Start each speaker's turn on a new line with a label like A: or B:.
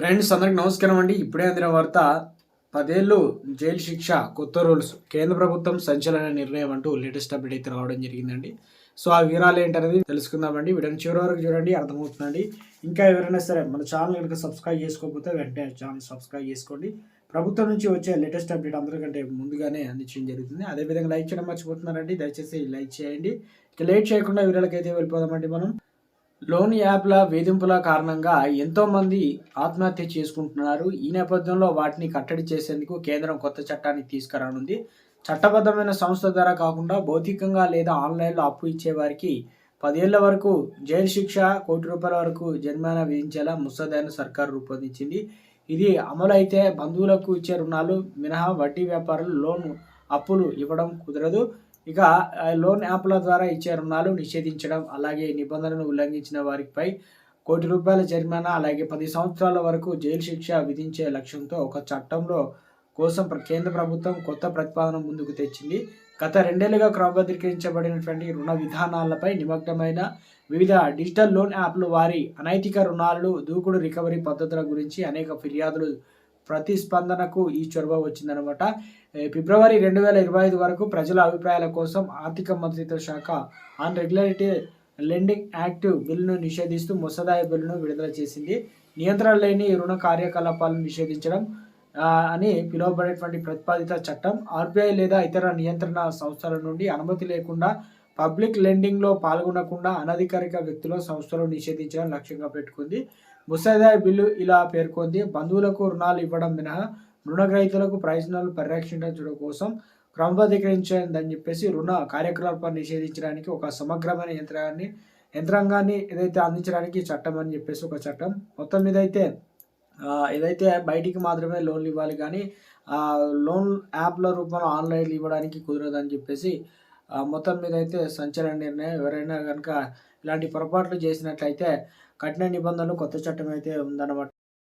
A: Friends అందరికి నమస్కారం అండి. ఇప్పుడే అందిన వార్త పదేళ్ళు జైలు శిక్ష కొత్త రూల్స్ కేంద్ర ప్రభుత్వం సంచలన నిర్ణయం అంటూ లేటెస్ట్ అప్డేట్ అయితే రావడం జరిగిందండి. సో ఆ వివరాలు ఏంటనేది తెలుసుకుందామండి. వీడియోని చివరి వరకు చూడండి అర్థమవుతుందండి. ఇంకా ఎవరైనా సరే మన ఛానల్ కనుక సబ్స్క్రైబ్ చేసుకోకపోతే వెంటనే ఛానల్ సబ్స్క్రైబ్ చేసుకోండి. ప్రభుత్వం నుంచి వచ్చే లేటెస్ట్ అప్డేట్ అందరికంటే ముందుగానే అందించడం జరుగుతుంది. అదేవిధంగా లైక్ చేయడం మర్చిపోతున్నారండి. దయచేసి లైక్ చేయండి. ఇక లేట్ చేయకుండా వివరాలకి అయితే వెళ్ళిపోదామండి మనం. లోన్ యాప్ల వేధింపుల కారణంగా ఎంతో మంది ఆత్మహత్య చేసుకుంటున్నారు. ఈ నేపథ్యంలో వాటిని కట్టడి చేసేందుకు కేంద్రం కొత్త చట్టాన్ని తీసుకురానుంది. చట్టబద్ధమైన సంస్థ ద్వారా కాకుండా భౌతికంగా లేదా ఆన్లైన్లో అప్పు ఇచ్చే వారికి పదేళ్ళ వరకు జైలు శిక్ష కోటి రూపాయల వరకు జరిమానా విధించేలా ముసదైన సర్కారు రూపొందించింది. ఇది అమలు అయితే బంధువులకు ఇచ్చే రుణాలు మినహా వడ్డీ వ్యాపారులు లోన్ అప్పులు ఇవ్వడం కుదరదు. ఇక లోన్ యాప్ల ద్వారా ఇచ్చే రుణాలు నిషేధించడం అలాగే నిబంధనలను ఉల్లంఘించిన వారిపై కోటి రూపాయల జరిమానా అలాగే పది సంవత్సరాల వరకు జైలు శిక్ష విధించే లక్ష్యంతో ఒక చట్టంలో కోసం ప్ర- కేంద్ర ప్రభుత్వం కొత్త ప్రతిపాదన ముందుకు తెచ్చింది. గత రెండేళ్ళుగా క్రమబద్ధీకరించబడినటువంటి రుణ విధానాలపై నిమగ్నమైన వివిధ డిజిటల్ లోన్ యాప్లు వారి అనైతిక రుణాలు దూకుడు రికవరీ పద్ధతుల గురించి అనేక ఫిర్యాదులు ప్రతిస్పందనకు ఈ చొరవ వచ్చిందనమాట. ఫిబ్రవరి రెండు వేల ఇరవై ఐదు వరకు ప్రజల అభిప్రాయాల కోసం ఆర్థిక మంత్రిత్వ శాఖ ఆన్ రెగ్యులరిటీ లెండింగ్ యాక్టివ్ బిల్లును నిషేధిస్తూ ముసదాయ బిల్లును విడుదల చేసింది. నియంత్రణ లేని రుణ కార్యకలాపాలను నిషేధించడం అని పిలువబడేటువంటి ప్రతిపాదిత చట్టం ఆర్బీఐ లేదా ఇతర నియంత్రణ సంస్థల నుండి అనుమతి లేకుండా పబ్లిక్ లెండింగ్లో పాల్గొనకుండా అనధికారిక వ్యక్తులు సంస్థలు నిషేధించడం లక్ష్యంగా పెట్టుకుంది. ముసాయిదా బిల్లు ఇలా పేర్కొంది. బంధువులకు రుణాలు ఇవ్వడం మినహా రుణగ్రహీతలకు ప్రయోజనాలు పరిరక్షించడం కోసం క్రమబద్ధీకరించిందని చెప్పేసి రుణ కార్యకలాపాన్ని నిషేధించడానికి ఒక సమగ్రమైన యంత్రాన్ని యంత్రాంగాన్ని ఏదైతే అందించడానికి చట్టం అని చెప్పేసి ఒక చట్టం మొత్తం మీద అయితే ఏదైతే బయటికి మాత్రమే లోన్లు ఇవ్వాలి కానీ ఆ, లోన్ యాప్ల రూపంలో ఆన్లైన్లో ఇవ్వడానికి కుదరదని చెప్పేసి మొత్తం మీద అయితే సంచలన నిర్ణయం. ఎవరైనా కనుక ఇలాంటి పొరపాట్లు చేసినట్లయితే కఠిన నిబంధనలు కొత్త చట్టం అయితే ఉందన్నమాట.